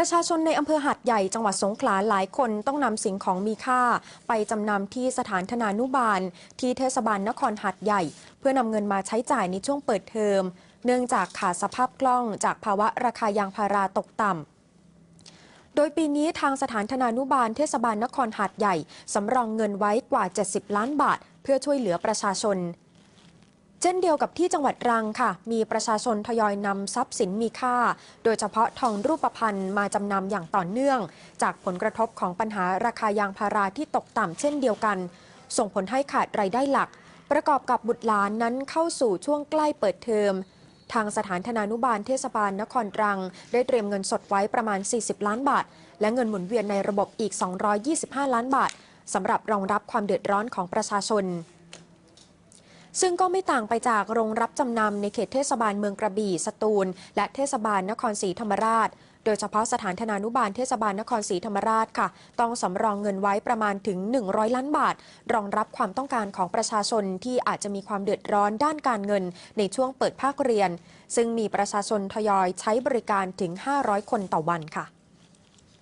ประชาชนในอำเภอหาดใหญ่จังหวัดสงขลาหลายคนต้องนำสิ่งของมีค่า ไปจำนำที่สถานธนานุบาล ที่เทศบาลนครหาดใหญ่ เพื่อนำเงินมาใช้จ่ายในช่วงเปิดเทอม เนื่องจากขาดสภาพคล่อง จากภาวะราคายางพาราตกต่ำโดยปีนี้ทางสถานธนานุบาลเทศบาลนครหาดใหญ่ สำรองเงินไว้กว่า 70 ล้านบาท เพื่อช่วยเหลือประชาชน เช่นเดียวกับที่จังหวัดรังค่ะ มีประชาชนทยอยนำทรัพย์สินมีค่า โดยเฉพาะทองรูปพรรณมาจำนำอย่างต่อเนื่อง จากผลกระทบของปัญหาราคายางพาราที่ตกต่ำเช่นเดียวกัน ส่งผลให้ขาดรายได้หลัก ประกอบกับบุตรหลานนั้นเข้าสู่ช่วงใกล้เปิดเทอม ทางสถานธนานุบาลเทศบาลนครตรัง ได้เตรียมเงินสดไว้ประมาณ 40 ล้านบาท และเงินหมุนเวียนในระบบอีก 225 ล้านบาทสำหรับรองรับความเดือดร้อนของประชาชน ซึ่งก็ไม่ต่างไปจากโรงรับจำนำในเขตเทศบาลเมืองกระบี่ สตูล และเทศบาลนครศรีธรรมราช โดยเฉพาะสถานธนานุบาลเทศบาลนครศรีธรรมราชค่ะ ต้องสำรองเงินไว้ประมาณถึง 100 ล้านบาท รองรับความต้องการของประชาชนที่อาจจะมีความเดือดร้อนด้านการเงินในช่วงเปิดภาคเรียน ซึ่งมีประชาชนทยอยใช้บริการถึง 500 คนต่อวันค่ะ